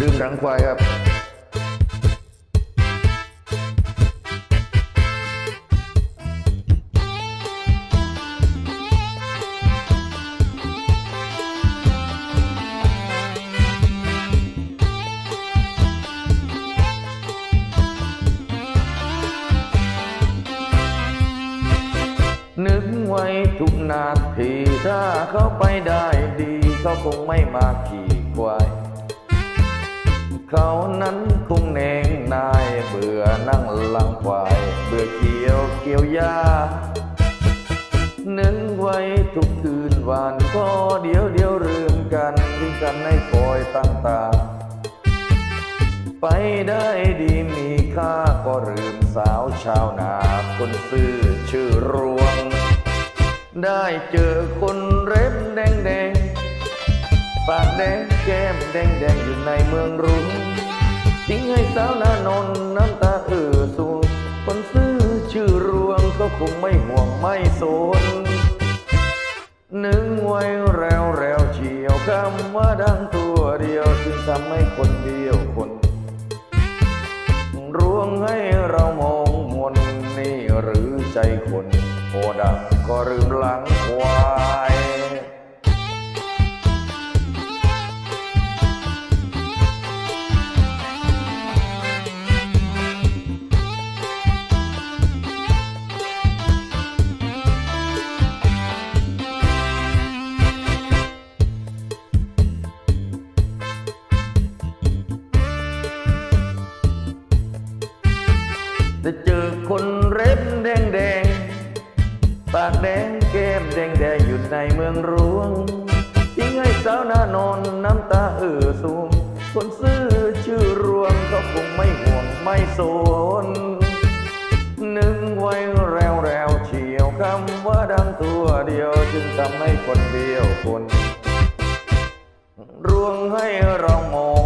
ดื่มรังควายครับ นึกไว้ทุกนาทีถ้าเขาไปได้ดีเขาคงไม่มาขี่ควาย เขานั้นคงเนงนายเบื่อนั่งลังควาย เบื่อเกี่ยวเกี่ยวยานึกไว้ทุกคืนวันก็เดี๋ยวเดี๋ยวลืมกันทิ้งกันให้คอยตั้งตา ไปได้ดีมีค่าก็ลืมสาวชาวนาคนซื่อชื่อรวง ได้เจอคน ปากแดงแก้มแดงแดงอยู่ในเมืองรุงทิ้งให้สาวนานนน้ำตาเอ่อสูงคนซื่อชื่อรวงก็คงไม่ห่วงไม่สนนึงไว้แล้วแล้วเฉียวคำว่าดังตัวเดียวจึงทำให้คนเดียวคน รวงให้เรามองมนนี่หรือใจคนโอดังก็ลืมหลังควาย จะเจอคนเร็บแดงแดงปากแดงแก้มแดงแดงอยู่ในเมืองหลวงทิ้งให้สาวหน้านอนน้ำตาเอ่อสูงคนซื่อชื่อรวงก็คงไม่ห่วงไม่สนนึงไว้แล้วแล้วเฉียวคำว่าดังตัวเดียวจึงทำให้คนเดียวคน รวงให้เรามอง